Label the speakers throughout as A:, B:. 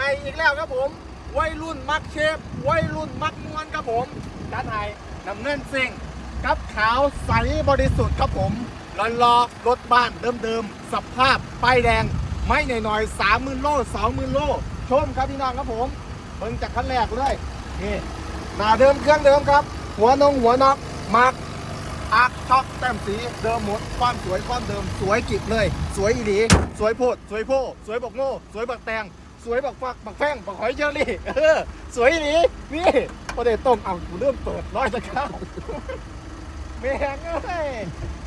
A: ให้อีกแล้วครับผมวัยรุ่นมักเชฟวัยรุ่นมักมวนครับผมจัดให้น้ำเงินซิ่งกับขาวใสบริสุทธิ์ครับผมรอนรอรถบ้านเดิมๆสภาพป้ายแดง ไม่หน่อยๆสามหมื่นโลสองหมื่นโลชมครับพี่น้องครับผมเบิ่งจากขั้นแรกเลยนี่หน้าเดิมเครื่องเดิมครับ หัวนงหัวนอกมาร์กอาร์คช็อกแต้มสีเดิมหมดความสวยความเดิมสวยกิบเลย สวยอีหลี สวยโพด สวยโพสวยบกโง่ สวยบักแตง สวยบักฟักบักแป้งบักหอยเชอรี่เออสวยอีหลีนี่ประเดี๋ยวต้มเอากูเริ่มเปิดร้อยตะข้าวแม่งเอ้ย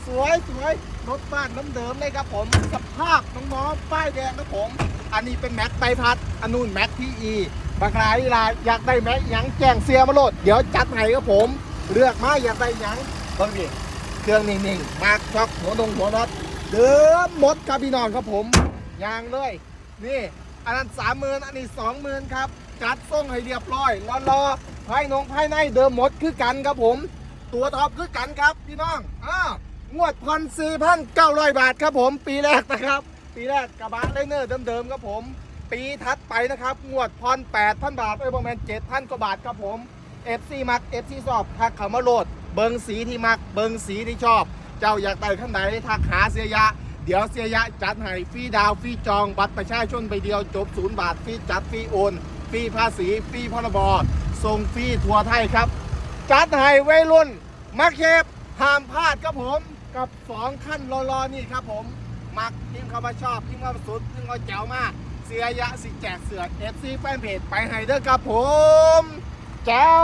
A: สวยสวยรถบ้านน้ำเดิมเลยครับผมสภาพน้องๆป้ายแดงครับผม อันนี้เป็นแม็กไตรพัดอันนู้นแม็กพีอีบางรายลายอยากได้แม็กยังแจ้งเสียมาโหลดเดี๋ยวจัดให้ครับผม เลือกมาอยากได้ยังเบิ่งดิเครื่องนิ่งๆมาร์กช็อกหัวนงหัวน็อตเดิมหมดครับพี่น้องครับผมยางเลยนี่ อันนั้นสามหมื่นอันนี้สองหมื่นครับจัดส่งให้เรียบร้อยรอรอภายนงภายในเดิมหมดคือกันครับผม ตัวท็อปคือกันครับพี่น้องอ่างวดพันสี่พันเก้าร้อยบาทครับผม ปีแรกนะครับ ปีแรกกระบะไลเนอร์เดิมๆครับผม ปีถัดไปนะครับ งวดพรแปดพันบาทเอ้ยประมาณเจ็ดพันกว่าบาทครับผม FC มัก FC ชอบทักเขามาโหลด เบิงสีที่มัก เบิงสีที่ชอบ เจ้าอยากได้ขั้นไหนทักหาเสียยะ เดี๋ยวเสียยะจัดให้ฟรีดาวฟรีจองบัตรประชาชนไปเดียวจบศูนย์บาทฟรีจัดฟรีโอนฟรีภาษีฟรีพรบส่งฟรีทัวร์ไทยครับ จัดให้วัยรุ่นมักเชฟห้ามพลาดครับผมกับสองขั้นรอๆนี่ครับผม มักพิมพ์เข้ามาชอบพิมพ์เข้ามาสุดพิมพ์เข้าแจ๋วมาก เสียยะสิแจกเสือ FC แฟนเพจไปให้เด้อครับผมแจ๋ว